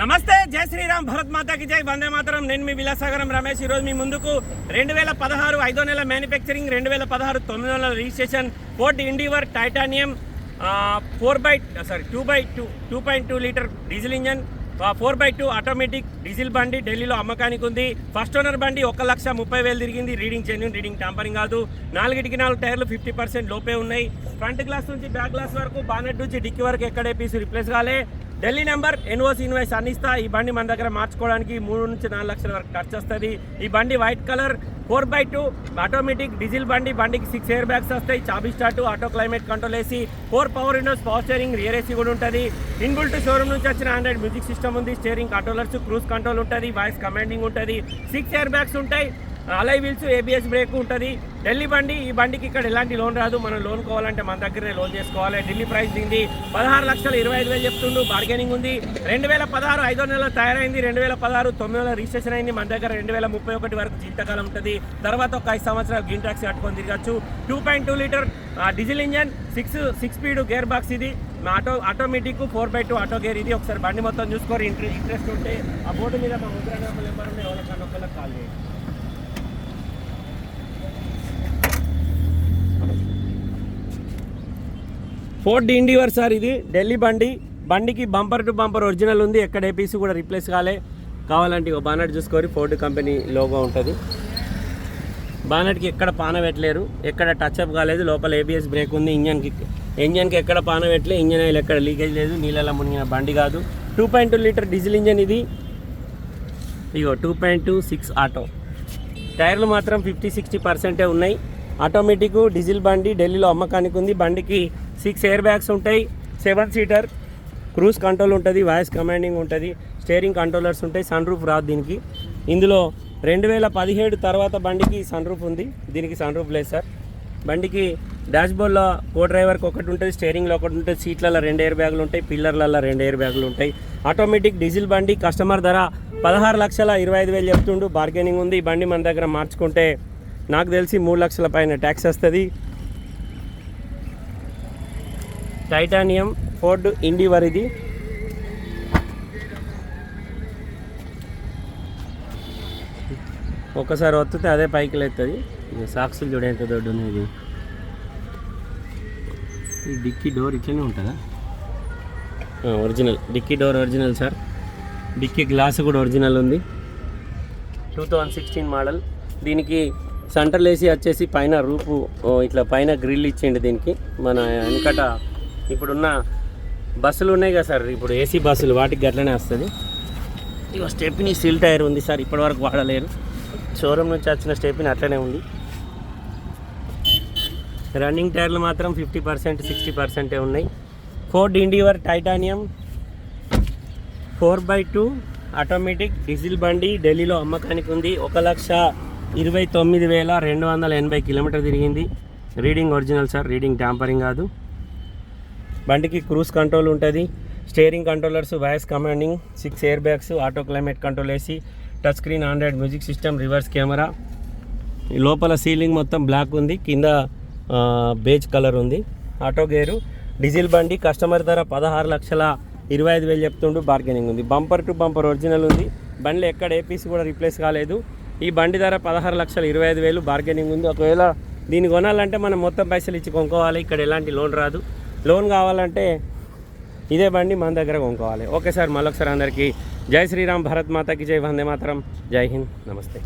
నమస్తే జై శ్రీరామ్ భరత్ మాతాకి జై వందే మాతరం. నేను మీ విలాసాగరం రమేష్. ఈరోజు మీ ముందుకు రెండు వేల పదహారు ఐదో నెల మ్యానుఫ్యాక్చరింగ్ రెండు వేల పదహారు తొమ్మిదో నెల registration Ford Endeavour titanium four by sorry two by two two point two litre diesel engine four by two automatic diesel బండి ఢిల్లీలో అమ్మకానికి ఉంది. ఫస్ట్ ఓనర్ బండి ఒక లక్ష ముప్పై వేలు తిరిగింది. రీడింగ్ జెన్యున్ రీడింగ్ టాంపరింగ్ కాదు. నాలుగిటికి నాలుగు టైర్లు ఫిఫ్టీ పర్సెంట్ లోపే ఉన్నాయి. ఫ్రంట్ గ్లాస్ నుంచి బ్యాక్ గ్లాస్ వరకు బానెట్ నుంచి డిక్కి వరకు ఎక్కడే పీసు రిప్లేస్ కాలే. ఢిల్లీ నెంబర్ ఎన్ఓసి ఇన్వాయిస్ అందిస్తా ఈ బండి మన దగ్గర మార్చుకోవడానికి మూడు నుంచి నాలుగు లక్షల వరకు ఖర్చు వస్తుంది ఈ బండి white colour four by two automatic diesel బండి బండికి సిక్స్ ఎయిర్ బ్యాగ్స్ వస్తాయి చాబీ start auto climate control AC four power windows power steering rear AC కూడా ఉంటుంది. ఇన్బుల్ట్ షోరూమ్ నుంచి వచ్చిన ఆండ్రాయిడ్ మ్యూజిక్ సిస్టమ్ ఉంది స్టేరింగ్ కంట్రోలర్స్ క్రూజ్ కంట్రోల్ ఉంటుంది voice commanding ఉంటుంది. సిక్స్ ఎయిర్ బ్యాగ్స్ ఉంటాయి అలై వీల్స్ ఏబిఎస్ బ్రేక్ ఉంటుంది. ఢిల్లీ బండి ఈ బండికి ఇక్కడ ఎలాంటి లోన్ రాదు. మనం లోన్ కావాలంటే మన దగ్గరే లోన్ చేసుకోవాలి. ఢిల్లీ ప్రైస్ దింది పదహారు లక్షల ఇరవై ఐదు వేలు చెప్తుండు. బార్గెనింగ్ ఉంది. రెండు వేల పదహారు ఐదో నెలలో తయారైంది. రెండు వేల పదహారు తొమ్మిది నెలల రిజిస్ట్రేషన్ అయింది. మన దగ్గర రెండు వేల ముప్పై ఒకటి వరకు జీవితకాలం ఉంటుంది. తర్వాత ఒక ఐదు సంవత్సరాలు గ్రీన్ ట్యాక్సీ కట్టుకొని తిరగచ్చు. Two point two litre diesel engine six six speed gear box ఇది. మా auto automatic four by two auto gear ఇది. ఒకసారి బండి మొత్తం చూసుకోరు ఇంట్రెస్ట్ ఉంటే ఆ బోర్డు మీద మా ముద్ర నెంబర్ ఎవరికన్నా ఒకళ్ళకి కాల్ చేయండి. ఫోర్డ్ ఇండివర్ సార్ ఇది ఢిల్లీ బండి. బండికి బంపర్ టు బంపర్ ఒరిజినల్ ఉంది. ఎక్కడ ఏపీసీ కూడా రీప్లేస్ కాలే. కావాలంటే ఇక బానట్ చూసుకొని ఫోర్డ్ కంపెనీ లోగో ఉంటుంది. బానట్కి ఎక్కడ పాన పెట్టలేరు. ఎక్కడ టచ్ అప్ కాలేదు. లోపల ఏబిఎస్ బ్రేక్ ఉంది. ఇంజన్కి ఇంజన్కి ఎక్కడ పాన పెట్టలే. ఇంజన్ ఆయిల్ ఎక్కడ లీకేజ్ లేదు. నీళ్ళలో మునిగిన బండి కాదు. Two point two litre diesel engine ఇది. ఇగో two point two six auto టైర్లు మాత్రం ఫిఫ్టీ సిక్స్టీ పర్సెంటే ఉన్నాయి. ఆటోమేటిక్ డీజిల్ బండి ఢిల్లీలో అమ్మకానికి ఉంది. బండికి సిక్స్ ఎయిర్ బ్యాగ్స్ ఉంటాయి సెవెన్ సీటర్ క్రూజ్ కంట్రోల్ ఉంటుంది వాయిస్ కమాండింగ్ ఉంటుంది స్టీరింగ్ కంట్రోలర్స్ ఉంటాయి సన్ రూఫ్ రాదు దీనికి. ఇందులో రెండు వేల పదిహేడు తర్వాత బండికి సన్ రూఫ్ ఉంది. దీనికి సన్ రూఫ్ లేదు సార్. బండికి డాష్బోర్డ్లో కో డ్రైవర్కి ఒకటి ఉంటుంది స్టీరింగ్లో ఒకటి ఉంటుంది సీట్లలో రెండు ఎయిర్ బ్యాగులు ఉంటాయి పిల్లర్లలో రెండు ఎయిర్ బ్యాగులు ఉంటాయి. ఆటోమేటిక్ డీజిల్ బండి కస్టమర్ ధర పదహారు లక్షల ఇరవై ఐదు వేలు చెప్తుండు. బార్గెనింగ్ ఉంది. ఈ బండి మన దగ్గర మార్చుకుంటే నాకు తెలిసి మూడు లక్షల పైన ట్యాక్స్ వస్తుంది. టైటానియం ఫోర్డ్ ఇండివర్ ఇది ఒక్కసారి వత్తితే అదే పైకి లేస్తుంది సాక్సులు చూడ ఎంత దొడ్డు ఉన్నది. ఈ డిక్కీ డోర్ ఇట్లనే ఉంటుందా? Original. Dicky door original sir. Dicky glass కూడా ఒరిజినల్ ఉంది. Two thousand sixteen model. దీనికి సెంటర్లు ఏసీ వచ్చేసి పైన రూపు ఓ, ఇట్లా పైన గ్రిల్ ఇచ్చిండు దీనికి. మన వెనకట ఇప్పుడున్న బస్సులు ఉన్నాయి కదా సార్ ఇప్పుడు ఏసీ బస్సులు వాటికి గట్లనే వస్తుంది. ఇక స్టెప్ని సీల్ టైర్ ఉంది సార్ ఇప్పటివరకు వాడలేరు షోరూమ్ నుంచి వచ్చిన స్టెప్ని అట్లనే ఉంది. రన్నింగ్ టైర్లు మాత్రం ఫిఫ్టీ పర్సెంట్ సిక్స్టీ పర్సెంటే ఉన్నాయి. Ford Endeavour titanium four by two automatic diesel బండి ఢిల్లీలో అమ్మకానికి ఉంది. ఒక లక్ష ఇరవై తొమ్మిది వేల రెండు వందల ఎనభై కిలోమీటర్ తిరిగింది. Reading original sir reading tampering కాదు. బండికి క్రూజ్ కంట్రోల్ ఉంటుంది. Steering controllers voice commanding six air bags auto climate control AC touch screen Android music system reverse camera ఈ లోపల సీలింగ్ మొత్తం బ్లాక్ ఉంది. కింద బేజ్ కలర్ ఉంది. ఆటో గేరు డీజిల్ బండి కస్టమర్ ధర పదహారు లక్షల ఇరవై ఐదు వేలు చెప్తుండు. బార్గెనింగ్ ఉంది. బంపర్ టు బంపర్ ఒరిజినల్ ఉంది. బండిలో ఎక్కడ ఏపీసీ కూడా రీప్లేస్ కాలేదు. ఈ బండి ధర పదహారు లక్షల ఇరవై ఐదు వేలు బార్గెనింగ్ ఉంది. ఒకవేళ దీన్ని కొనాలంటే మనం మొత్తం పైసలు ఇచ్చి కొనుక్కోవాలి. ఇక్కడ ఎలాంటి లోన్ రాదు. లోన్ కావాలంటే ఇదే బండి మన దగ్గర కొనుక్కోవాలి. ఓకే సార్ మళ్ళొకసారి అందరికీ జై శ్రీరామ్ భరత్ మాతకి జై వందే మాతరం. జై హింద్. నమస్తే.